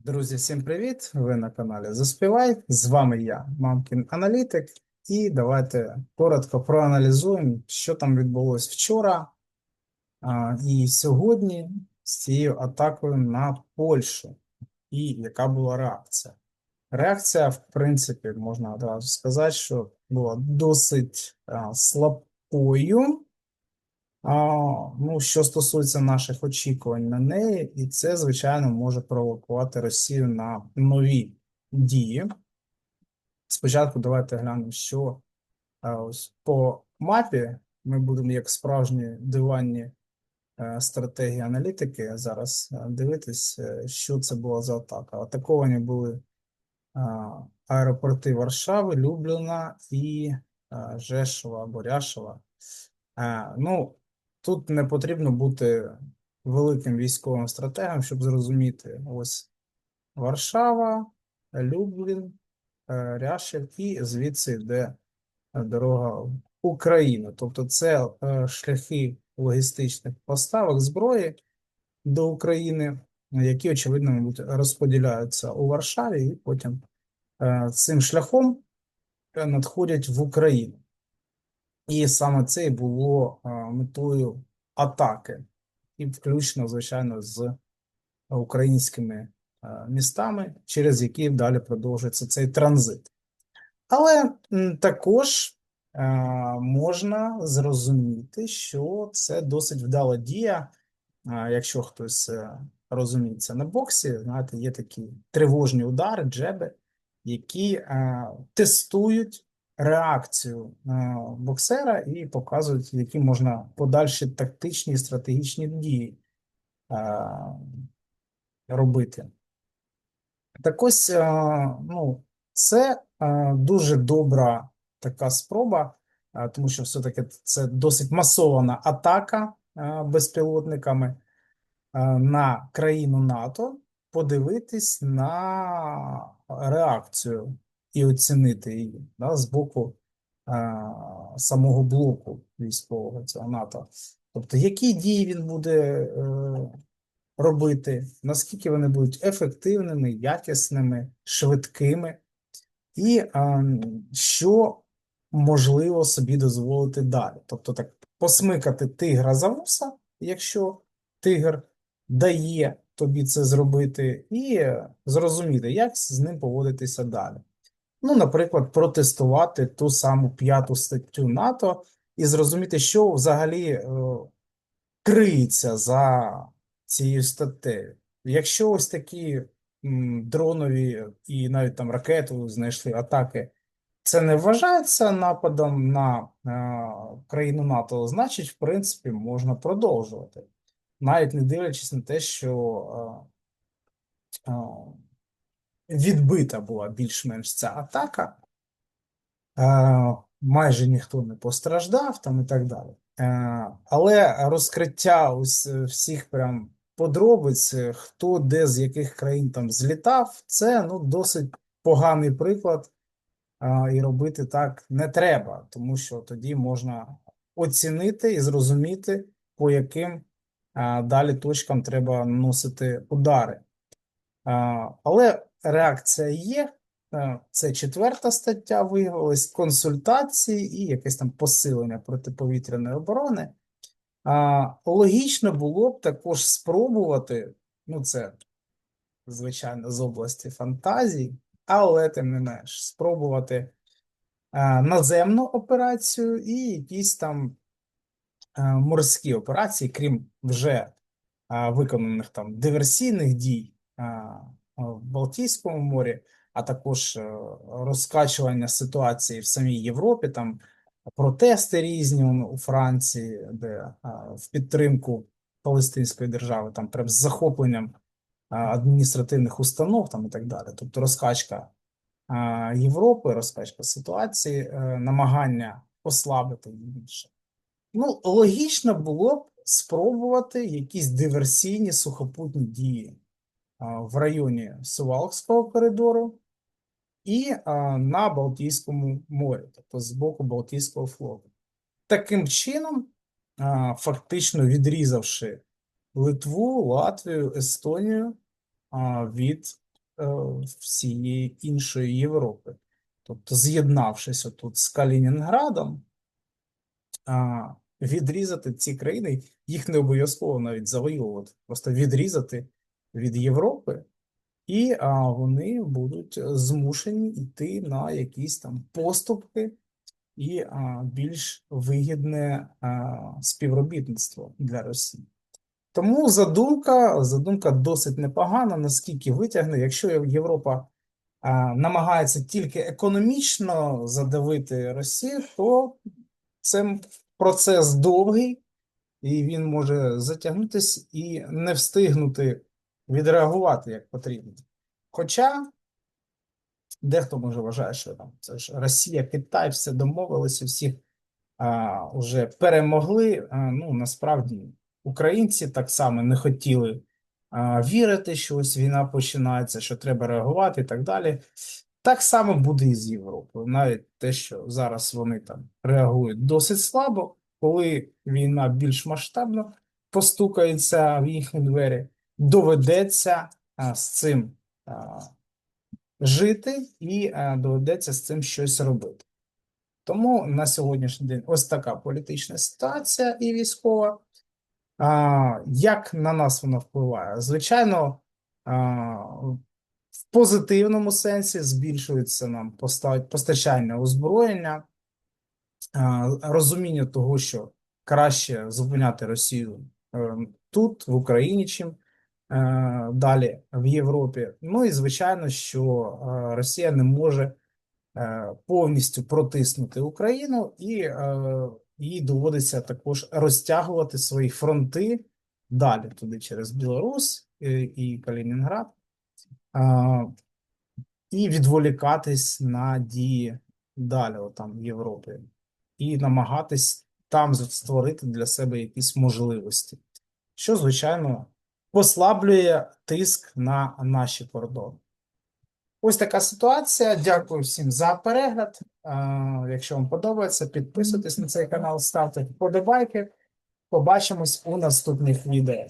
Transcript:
Друзі, всім привіт! Ви на каналі Заспівай. З вами я, Мамкін Аналітик, і давайте коротко проаналізуємо, що там відбулося вчора а, і сьогодні з цією атакою на Польщу, і яка була реакція. Реакція, в принципі, можна одразу сказати, що була досить а, слабкою. Ну, що стосується наших очікувань на неї, і це, звичайно, може провокувати Росію на нові дії. Спочатку давайте глянемо, що ось по мапі ми будемо як справжні диванні е, стратегії аналітики зараз е, дивитись, е, що це була за атака. Атаковані були аеропорти Варшави, Любліна і Жешова, Боряшова. Е, Ну, тут не потрібно бути великим військовим стратегом, щоб зрозуміти ось Варшава, Люблін, е, Ряшів і звідси йде е, дорога в Україну. Тобто це е, шляхи логістичних поставок зброї до України, які, очевидно, розподіляються у Варшаві і потім цим шляхом надходять в Україну. І саме це і було е, метою атаки, і включно, звичайно, з українськими е, містами, через які далі продовжується цей транзит. Але також е, можна зрозуміти, що це досить вдала дія, якщо хтось розуміється на боксі, знаєте, є такі тривожні удари, джеби, які тестують реакцію е, боксера і показують, які можна подальші тактичні і стратегічні дії е, робити. Так ось, е, ну, це дуже добра така спроба, тому що все-таки це досить масована атака безпілотниками на країну НАТО, подивитись на реакцію і оцінити її да, з боку е, самого блоку військового цього НАТО. Тобто, які дії він буде е, робити, наскільки вони будуть ефективними, якісними, швидкими, і е, що можливо собі дозволити далі. Тобто, так посмикати тигра за вуса, якщо тигр дає тобі це зробити, і зрозуміти, як з ним поводитися далі. Ну, наприклад, протестувати ту саму п'яту статтю НАТО і зрозуміти, що взагалі е, криється за цією статтею. Якщо ось такі м, дронові і навіть там ракету знайшли атаки, це не вважається нападом на е, країну НАТО, значить, в принципі, можна продовжувати, навіть не дивлячись на те, що е, е, відбита була більш-менш ця атака, е, майже ніхто не постраждав там і так далі. Е, але розкриття ось е, всіх прям подробиць, хто де з яких країн там злітав, це ну досить поганий приклад, і робити так не треба, тому що тоді можна оцінити і зрозуміти, по яким далі точкам треба наносити удари. Але реакція є. Е, Це четверта стаття виявилась, консультації і якесь там посилення протиповітряної оборони. А, логічно було б також спробувати, ну це, звичайно, з області фантазій, але тим не менш, спробувати а, наземну операцію і якісь там а, морські операції, крім вже а, виконаних там диверсійних дій а, в Балтійському морі, а також е, розкачування ситуації в самій Європі, там протести різні у Франції, де в підтримку Палестинської держави, там прям з захопленням адміністративних установ там і так далі. Тобто розкачка Європи, розкачка ситуації, е, намагання ослабити її більше. Ну, логічно було б спробувати якісь диверсійні сухопутні дії в районі Сувалкського коридору і на Балтійському морі, тобто з боку Балтійського флоту. Таким чином, фактично відрізавши Литву, Латвію, Естонію від е, всієї іншої Європи. Тобто, з'єднавшись отут з Калінінградом, відрізати ці країни, їх не обов'язково навіть завоювати, просто відрізати від Європи, і а, вони будуть змушені йти на якісь там поступки і а, більш вигідне а, співробітництво для Росії. Тому задумка, задумка досить непогана, наскільки витягне, якщо Європа а, намагається тільки економічно задавити Росію, то це процес довгий, і він може затягнутися і не встигнути відреагувати як потрібно. Хоча дехто може вважає, що там це ж Росія, Китай, все домовилися, всіх а, вже перемогли. А, ну насправді українці так само не хотіли а, вірити, що ось війна починається, що треба реагувати і так далі. Так само буде і з Європою. Навіть те, що зараз вони там реагують досить слабо, коли війна більш масштабно постукається в їхні двері, доведеться з цим жити і доведеться з цим щось робити. Тому на сьогоднішній день ось така політична ситуація і військова. Як на нас вона впливає? Звичайно, в позитивному сенсі збільшується нам постачання озброєння, розуміння того, що краще зупиняти Росію е, тут, в Україні, чим е, далі в Європі. Ну і звичайно, що е, Росія не може е, повністю протиснути Україну, і е, їй доводиться також розтягувати свої фронти далі туди через Білорусь е, і Калінінград, е, і відволікатись на дії далі, там в Європі, і намагатись там створити для себе якісь можливості, що, звичайно, послаблює тиск на наші кордони. Ось така ситуація. Дякую всім за перегляд. Якщо вам подобається, підписуйтесь на цей канал, ставте вподобайки. Побачимось у наступних відео.